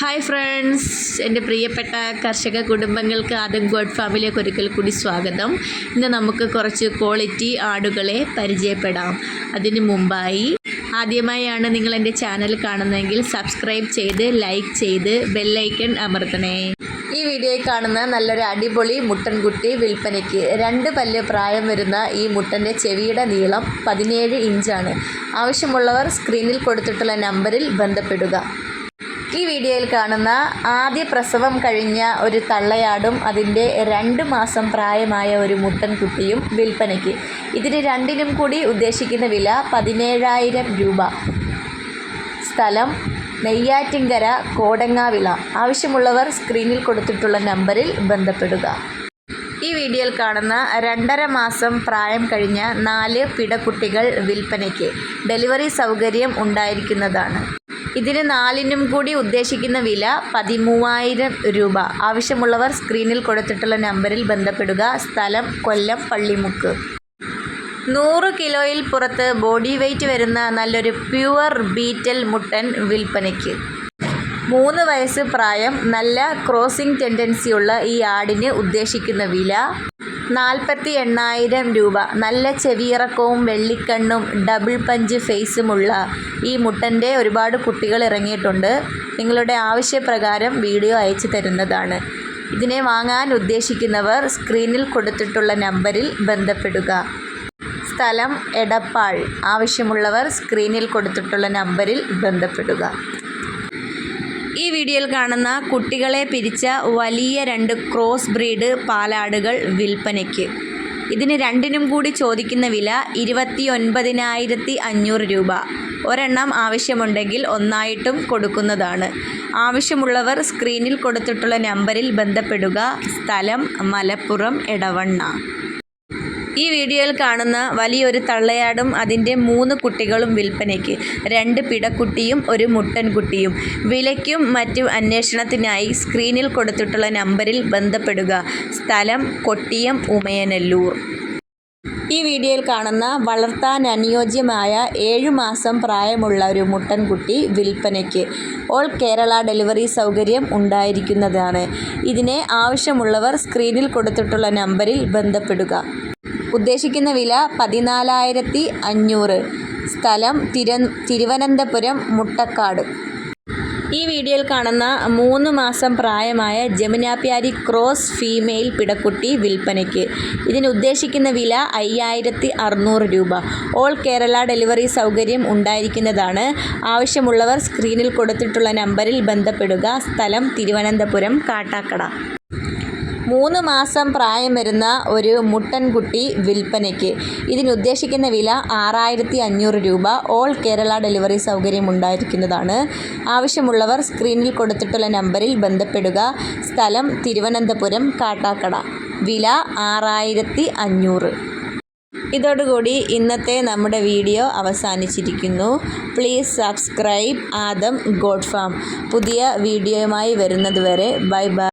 Hi friends എന്റെ പ്രിയപ്പെട്ട കർഷക കുടുംബങ്ങൾക്ക് ആദ്യം ഗോഡ് ഫാമിലേക്ക് ഒരിക്കൽ കൂടി സ്വാഗതം. ഇന്ന് നമുക്ക് കുറച്ച് ക്വാളിറ്റി ആടുകളെ പരിചയപ്പെടാം. അതിന് മുമ്പായി ആദ്യമായാണ് നിങ്ങൾ എന്റെ ചാനൽ കാണുന്നതെങ്കിൽ സബ്സ്ക്രൈബ് ചെയ്ത് ലൈക്ക് ചെയ്ത് ബെല്ലൈക്കൺ അമർത്തണേ. ഈ വീഡിയോയിൽ കാണുന്ന നല്ലൊരു അടിപൊളി മുട്ടൻകുട്ടി വിൽപ്പനയ്ക്ക് രണ്ട് പല്ല് പ്രായം വരുന്ന ഈ മുട്ടന്റെ ചെവിയുടെ നീളം പതിനേഴ് ഇഞ്ചാണ് ആവശ്യമുള്ളവർ സ്ക്രീനിൽ കൊടുത്തിട്ടുള്ള നമ്പറിൽ ബന്ധപ്പെടുക. ഈ വീഡിയോയിൽ കാണുന്ന ആദ്യ പ്രസവം കഴിഞ്ഞ ഒരു തള്ളയാടും അതിന്റെ രണ്ട് മാസം പ്രായമായ ഒരു മുട്ടൻ കുട്ടിയും വിൽപ്പനയ്ക്ക്. ഇതിന് രണ്ടിനും കൂടി ഉദ്ദേശിക്കുന്ന വില പതിനേഴായിരം രൂപ. സ്ഥലം നെയ്യാറ്റിങ്കര കോടങ്ങാവിള. ആവശ്യമുള്ളവർ സ്ക്രീനിൽ കൊടുത്തിട്ടുള്ള നമ്പറിൽ ബന്ധപ്പെടുക. ഈ വീഡിയോയിൽ കാണുന്ന രണ്ടര മാസം പ്രായം കഴിഞ്ഞ നാല് പിടക്കുട്ടികൾ വിൽപ്പനയ്ക്ക്. ഡെലിവറി സൗകര്യം ഉണ്ടായിരിക്കുന്നതാണ്. ഇതിന് നാലിനും കൂടി ഉദ്ദേശിക്കുന്ന വില പതിമൂവായിരം രൂപ. ആവശ്യമുള്ളവർ സ്ക്രീനിൽ കൊടുത്തിട്ടുള്ള നമ്പറിൽ ബന്ധപ്പെടുക. സ്ഥലം കൊല്ലം പള്ളിമുക്ക്. നൂറ് കിലോയിൽ പുറത്ത് ബോഡി വെയ്റ്റ് വരുന്ന നല്ലൊരു പ്യുവർ ബീറ്റൽ മുട്ടൻ വിൽപ്പനയ്ക്ക്. മൂന്ന് വയസ്സ് പ്രായം നല്ല ക്രോസിംഗ് ടെൻഡൻസിയുള്ള ഈ ആടിന് ഉദ്ദേശിക്കുന്ന വില നാൽപ്പത്തി എണ്ണായിരം രൂപ. നല്ല ചെവിയിറക്കവും വെള്ളിക്കണ്ണും ഡബിൾ പഞ്ച് ഫേസുമുള്ള ഈ മുട്ടന്റെ ഒരുപാട് കുട്ടികൾ ഇറങ്ങിയിട്ടുണ്ട്. നിങ്ങളുടെ ആവശ്യപ്രകാരം വീഡിയോ അയച്ചു തരുന്നതാണ്. ഇതിനെ വാങ്ങാൻ ഉദ്ദേശിക്കുന്നവർ സ്ക്രീനിൽ കൊടുത്തിട്ടുള്ള നമ്പറിൽ ബന്ധപ്പെടുക. സ്ഥലം എടപ്പാൾ. ആവശ്യമുള്ളവർ സ്ക്രീനിൽ കൊടുത്തിട്ടുള്ള നമ്പറിൽ ബന്ധപ്പെടുക. വീഡിയോയിൽ കാണുന്ന കുട്ടികളെ പിരിച്ച വലിയ രണ്ട് ക്രോസ് ബ്രീഡ് പാലാടുകൾ വിൽപ്പനയ്ക്ക്. ഇതിന് രണ്ടിനും കൂടി ചോദിക്കുന്ന വില ഇരുപത്തി ഒൻപതിനായിരത്തി അഞ്ഞൂറ് രൂപ. ഒരെണ്ണം ആവശ്യമുണ്ടെങ്കിൽ ഒന്നായിട്ടും കൊടുക്കുന്നതാണ്. ആവശ്യമുള്ളവർ സ്ക്രീനിൽ കൊടുത്തിട്ടുള്ള നമ്പറിൽ ബന്ധപ്പെടുക. സ്ഥലം മലപ്പുറം എടവണ്ണ. ഈ വീഡിയോയിൽ കാണുന്ന വലിയൊരു തള്ളയാടും അതിന്റെ മൂന്ന് കുട്ടികളും വിൽപ്പനയ്ക്ക്. രണ്ട് പിടക്കുട്ടിയും ഒരു മുട്ടൻകുട്ടിയും. വിലയ്ക്കും മറ്റു അന്വേഷണത്തിനായി സ്ക്രീനിൽ കൊടുത്തിട്ടുള്ള നമ്പറിൽ ബന്ധപ്പെടുക. സ്ഥലം കൊട്ടിയം ഉമയനല്ലൂർ. ഈ വീഡിയോയിൽ കാണുന്ന വളർത്താൻ അനുയോജ്യമായ ഏഴു മാസം പ്രായമുള്ള ഒരു മുട്ടൻകുട്ടി വിൽപ്പനയ്ക്ക്. ഓൾ കേരള ഡെലിവറി സൗകര്യം ഉണ്ടായിരിക്കുന്നതാണ്. ഇതിനെ ആവശ്യമുള്ളവർ സ്ക്രീനിൽ കൊടുത്തിട്ടുള്ള നമ്പറിൽ ബന്ധപ്പെടുക. ഉദ്ദേശിക്കുന്ന വില പതിനാലായിരത്തി അഞ്ഞൂറ് സ്ഥലം തിര തിരുവനന്തപുരം മുട്ടക്കാട്. ഈ വീഡിയോയിൽ കാണുന്ന മൂന്ന് മാസം പ്രായമായ ജമുനാപ്യാരി ക്രോസ് ഫീമെയിൽ പിടക്കുട്ടി വിൽപ്പനയ്ക്ക്. ഇതിന് ഉദ്ദേശിക്കുന്ന വില അയ്യായിരത്തി അറുന്നൂറ് രൂപ. ഓൾ കേരള ഡെലിവറി സൗകര്യം ഉണ്ടായിരിക്കുന്നതാണ്. ആവശ്യമുള്ളവർ സ്ക്രീനിൽ കൊടുത്തിട്ടുള്ള നമ്പറിൽ ബന്ധപ്പെടുക. സ്ഥലം തിരുവനന്തപുരം കാട്ടാക്കട. മൂന്ന് മാസം പ്രായം വരുന്ന ഒരു മുട്ടൻകുട്ടി വിൽപ്പനയ്ക്ക്. ഇതിനുദ്ദേശിക്കുന്ന വില ആറായിരത്തി അഞ്ഞൂറ് രൂപ. ഓൾ കേരള ഡെലിവറി സൗകര്യം ഉണ്ടായിരിക്കുന്നതാണ്. ആവശ്യമുള്ളവർ സ്ക്രീനിൽ കൊടുത്തിട്ടുള്ള നമ്പറിൽ ബന്ധപ്പെടുക. സ്ഥലം തിരുവനന്തപുരം കാട്ടാക്കട. വില ആറായിരത്തി അഞ്ഞൂറ് ഇതോടുകൂടി ഇന്നത്തെ നമ്മുടെ video അവസാനിച്ചിരിക്കുന്നു. Please subscribe Adam god farm. പുതിയ വീഡിയോയുമായി വരുന്നതുവരെ ബൈ ബൈ.